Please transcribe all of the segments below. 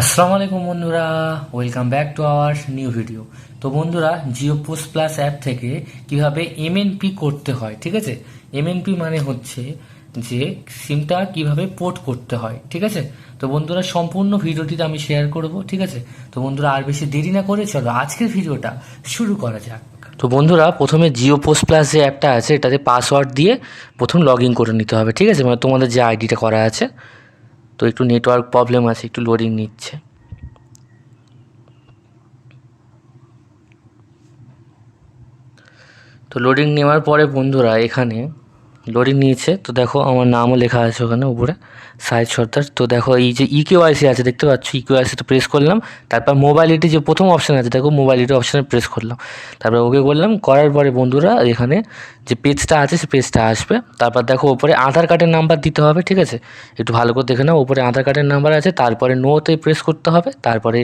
আসসালামু আলাইকুম বন্ধুরা welcome back to our new video তো বন্ধুরা জিও পোস্ট প্লাস অ্যাপ থেকে কীভাবে এমএনপি করতে হয়, ঠিক আছে? এমএনপি মানে হচ্ছে যে সিমটা কীভাবে পোর্ট করতে হয়, ঠিক আছে? তো বন্ধুরা, সম্পূর্ণ ভিডিওটিতে আমি শেয়ার করব, ঠিক আছে? তো বন্ধুরা, আর বেশি দেরি না করে চলো আজকের ভিডিওটা শুরু করা যাক। তো বন্ধুরা, প্রথমে জিও পোস্ট প্লাস যে অ্যাপটা আছে, এটাতে পাসওয়ার্ড দিয়ে প্রথম লগ ইন করে নিতে হবে, ঠিক আছে? মানে তোমাদের যে আইডিটা করা আছে তো একটু নেটওয়ার্ক প্রবলেম আছে একটু লোডিং নিচ্ছে। তো লোডিং নেওয়ার পরে বন্ধুরা এখানে লোডিং নিয়েছে। তো দেখো আমার নামও লেখা আছে ওখানে উপরে সাইজ সর্দার। তো দেখো এই যে E ইকেওয়াইসি আছে, দেখতে পাচ্ছ? E ইকেওয়াইসিটা প্রেস করলাম, তারপর মোবাইলিটি যে প্রথম অপশান আছে, দেখো মোবাইলিটি অপশানে প্রেস করলাম। তারপর ওকে করলাম করার পরে বন্ধুরা এখানে যে পেজটা আছে, সে পেজটা আসবে। তারপর দেখো ওপরে আধার কার্ডের নাম্বার দিতে হবে, ঠিক আছে? একটু ভালো করে দেখে নাও, ওপরে আধার কার্ডের নাম্বার আছে, তারপরে নোতে প্রেস করতে হবে, তারপরে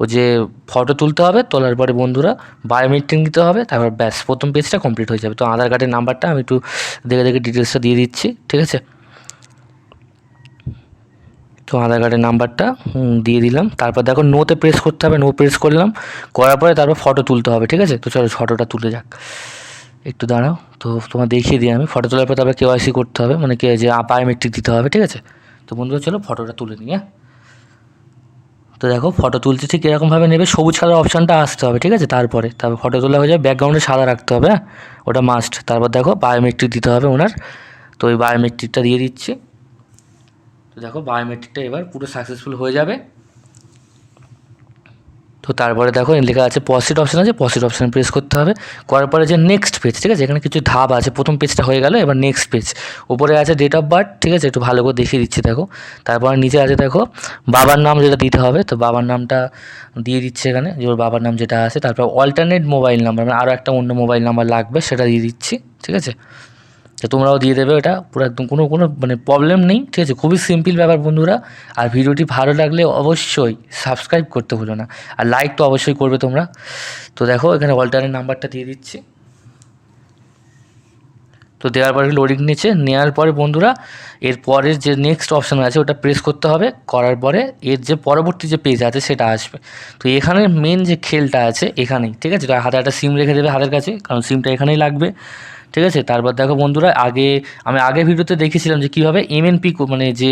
ও যে ফটো তুলতে হবে, তোলার পরে বন্ধুরা বায়োমেট্রিক দিতে হবে, তারপর ব্যাস, প্রথম পেজটা কমপ্লিট হয়ে যাবে। তো আধার কার্ডের নাম্বারটা আমি একটু দেখে দেখে ডিটেলসটা দিয়ে দিচ্ছি, ঠিক আছে? তো আধার কার্ডের নাম্বারটা দিয়ে দিলাম। তারপর দেখো নোতে প্রেস করতে হবে নো প্রেস করলাম। করার পরে তারপর ফটো তুলতে হবে, ঠিক আছে? তো চলো ফটোটা তুলে যাক। একটু দাঁড়াও, তো তোমার দেখিয়ে দিই আমি। ফটো তোলার পর তারপর কেওয়াইসি করতে হবে মানে কে যে বায়োমেট্রিক দিতে হবে, ঠিক আছে? তো বন্ধুরা চলো ফটোটা তুলে নিই হ্যাঁ? তো দেখো ফটো তুলতে ঠিক এরকমভাবে নেবে, সবুজ কালার অপশানটা আসতে হবে, ঠিক আছে? তারপরে, তারপর ফটো তোলা হয়ে যাবে ব্যাকগ্রাউন্ডে সাদা রাখতে হবে হ্যাঁ? ওটা মাস্ট তারপর দেখো বায়োমেট্রিক দিতে হবে ওনার। তো ওই বায়োমেট্রিকটা দিয়ে দিচ্ছি। তো দেখো বায়োমেট্রিকটা এবার পুরো সাকসেসফুল হয়ে যাবে। তো তারপরে দেখো লেখা আছে পসিট অপশান আছে পসিট অপশান প্রেস করতে হবে। করার পরে যে নেক্সট পেজ ঠিক আছে? এখানে কিছু ধাপ আছে। প্রথম পেজটা হয়ে গেল, এবার নেক্সট পেজ উপরে আছে ডেট অফ বার্থ ঠিক আছে? একটু ভালো করে দেখিয়ে দিচ্ছি, দেখো। তারপর নিচে আছে, দেখো, বাবার নাম যেটা দিতে হবে, তো বাবার নামটা দিয়ে দিচ্ছে এখানে, যে ওর বাবার নাম যেটা আছে। তারপর অল্টারনেট মোবাইল নাম্বার মানে আরও একটা অন্য মোবাইল নাম্বার লাগবে, সেটা দিয়ে দিচ্ছি, ঠিক আছে? তো তোমরাও দিয়ে দেবে এটা পুরো একদম কোনো কোনো মানে প্রবলেম নেই, ঠিক আছে? খুবই সিম্পল ব্যাপার বন্ধুরা। আর ভিডিওটি ভালো লাগলে অবশ্যই সাবস্ক্রাইব করতে ভুলো না। আর লাইক তো অবশ্যই করবে তোমরা। তো দেখো, এখানে অল্টারনেট নাম্বারটা দিয়ে দিচ্ছি। তো দেওয়ার পরে লোডিং নিচ্ছে। নেওয়ার পরে বন্ধুরা, এর পরের যে নেক্সট অপশান আছে, ওটা প্রেস করতে হবে। করার পরে এর যে পরবর্তী যে পেজ আছে, সেটা আসবে। তো এখানে মেন যে খেলটা আছে, এখানেই, ঠিক আছে? হাতে একটা সিম রেখে দেবে হাতের কাছে, কারণ সিমটা এখানেই লাগবে। ঠিক আছে? তারপর দেখো বন্ধুরা, আগে আমি আগে ভিডিওতে দেখেছিলাম যে কীভাবে এমএনপি মানে যে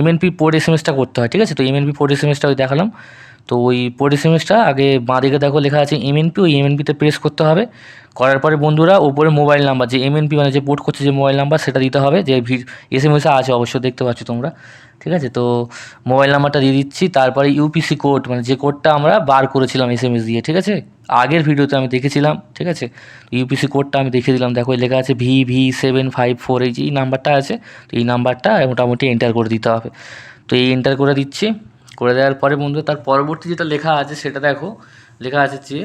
এমএনপি পোর্ট এস করতে হয়, ঠিক আছে? তো এমএনপি পোর্ট এস ওই দেখালাম। তো ওই পোর্ট এস আগে বাঁ দিকে দেখো লেখা আছে এমএনপি ওই এমএনপিতে প্রেস করতে হবে। করার পরে বন্ধুরা ওপরে মোবাইল নাম্বার যে এমএনপি মানে যে পোর্ট করছে যে মোবাইল নাম্বার সেটা দিতে হবে। যে এস এম এসে আছে অবশ্যই দেখতে পাচ্ছ তোমরা। ঠিক আছে? তো মোবাইল নাম্বারটা দিয়ে দিচ্ছি। তারপরে ইউপিসি কোড মানে যে কোডটা আমরা বার করেছিলাম এস এম এস দিয়ে, ঠিক আছে? আগের ভিডিওতে আমি দেখেছিলাম, ঠিক আছে? ইউপিসি কোডটা আমি দেখে দিলাম। দেখো লেখা আছে V V seven five four এই যে এই নাম্বারটা আছে, তো এই নাম্বারটা মোটামুটি এন্টার করে দিতে হবে। তো এই এন্টার করে দিচ্ছি। করে দেওয়ার পরে বন্ধু তার পরবর্তী যেটা লেখা আছে সেটা দেখো। লেখা আছে যে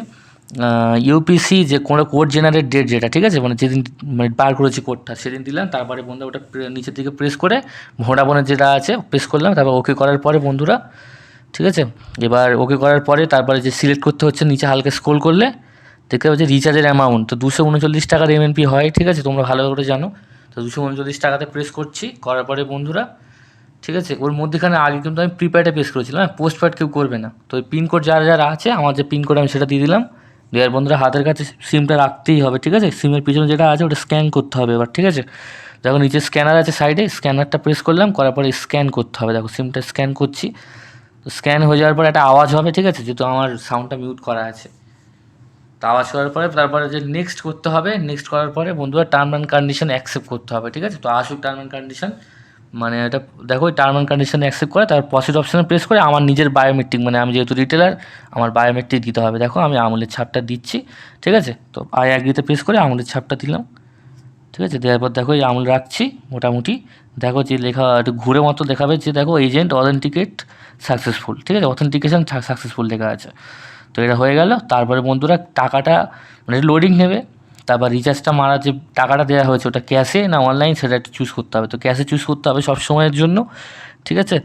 ইউপিসি যে কোনো কোড জেনারেট ডেট যেটা, ঠিক আছে? মানে যেদিন মানে বার করেছি কোডটা সেদিন দিলাম, তারপরে বন্ধু ওটা নিচের দিকে প্রেস করে ভোডাফোনের যেটা আছে প্রেস করলাম, তারপর ওকে করার পরে বন্ধুরা, ঠিক আছে? এবার ওকে করার পরে তারপরে যে সিলেক্ট করতে হচ্ছে, নিচে হালকা স্ক্রোল করলে, দেখতে পাচ্ছি রিচার্জের অ্যামাউন্ট তো দুশো উনচল্লিশ টাকার এমএনপি হয়, ঠিক আছে? তোমরা ভালো করে জানো। তো দুশো উনচল্লিশ টাকাতে প্রেস করছি, করার পরে বন্ধুরা ঠিক আছে? ওর মধ্যেখানে আগে কিন্তু আমি প্রিপেডে প্রেস করেছিলাম হ্যাঁ? পোস্ট কেউ করবে না। তো ওই পিনকোড যারা যারা আছে, আমার যে পিনকোড আমি সেটা দিয়ে দিলাম। দেওয়ার বন্ধুরা হাতের কাছে সিমটা রাখতেই হবে, ঠিক আছে? সিমের পিছনে যেটা আছে, ওটা স্ক্যান করতে হবে এবার, ঠিক আছে? দেখো নিচে স্ক্যানার আছে সাইডে স্ক্যানারটা প্রেস করলাম, করার পরে স্ক্যান করতে হবে। দেখো সিমটা স্ক্যান করছি। তো স্ক্যান হয়ে যাওয়ার পরে একটা আওয়াজ হবে, ঠিক আছে? যেহেতু আমার সাউন্ডটা মিউট করা আছে। তো আওয়াজ করার পরে তারপরে যে নেক্সট করতে হবে নেক্সট করার পরে বন্ধুরা টার্ম অ্যান্ড কন্ডিশন অ্যাকসেপ্ট করতে হবে, ঠিক আছে? তো আসুক টার্ম অ্যান্ড কন্ডিশন মানে এটা, দেখো টার্ম অ্যান্ড কন্ডিশন অ্যাকসেপ্ট করে তার পসিট অপশানে প্রেস করে আমার নিজের বায়োমেট্রিক মানে আমি যেহেতু রিটেলার আমার বায়োমেট্রিক দিতে হবে। দেখো, আমি আমলের ছাপটা দিচ্ছি, ঠিক আছে? তো আই অ্যাগ্রিতে প্রেস করে আমলের ছাপটা দিলাম, ঠিক আছে? দেওয়ার পর দেখো, এই আমল রাখছি মোটামুটি। দেখো যে লেখা, একটু ঘুরে মতো দেখাবে যে, দেখো এজেন্ট অথেন্টিকেট সাকসেসফুল ঠিক আছে? অথেন্টিকেশন সাকসেসফুল লেখা আছে। তো এটা হয়ে গেল। তারপরে বন্ধুরা, টাকাটা মানে লোডিং নেবে। তারপর রিচার্জটা মারা যে টাকাটা দেওয়া হয়েছে, ওটা ক্যাশে না অনলাইন সেটা একটু চুজ করতে হবে? তো ক্যাশে চুজ করতে হবে সব সময়ের জন্য, ঠিক আছে?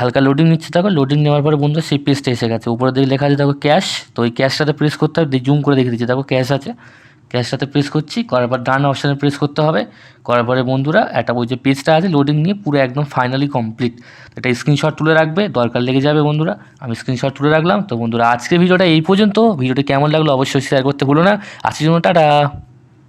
হালকা লোডিং নিচ্ছে, দেখো লোডিং নেওয়ার পরে বন্ধু সেই পেজটা এসে গেছে। উপরে দিকে লেখা আছে, দেখো ক্যাশ তো ওই ক্যাশটাতে প্রেস করতে হবে জুম করে দেখে দিচ্ছে, দেখো ক্যাশ আছে। ক্যাশটাতে প্রেস করছি, করার পর ডান অপশানে প্রেস করতে হবে। করার পরে বন্ধুরা, একটা ওই যে পেজটা আছে লোডিং নিয়ে পুরো একদম ফাইনালি কমপ্লিট এটা স্ক্রিনশট তুলে রাখবে, দরকার লেগে যাবে বন্ধুরা। আমি স্ক্রিনশট তুলে রাখলাম। তো বন্ধুরা, আজকের ভিডিওটা এই পর্যন্ত। ভিডিওটি কেমন লাগল অবশ্যই শেয়ার করতে ভুলো না। আজকের জন্য টাটা।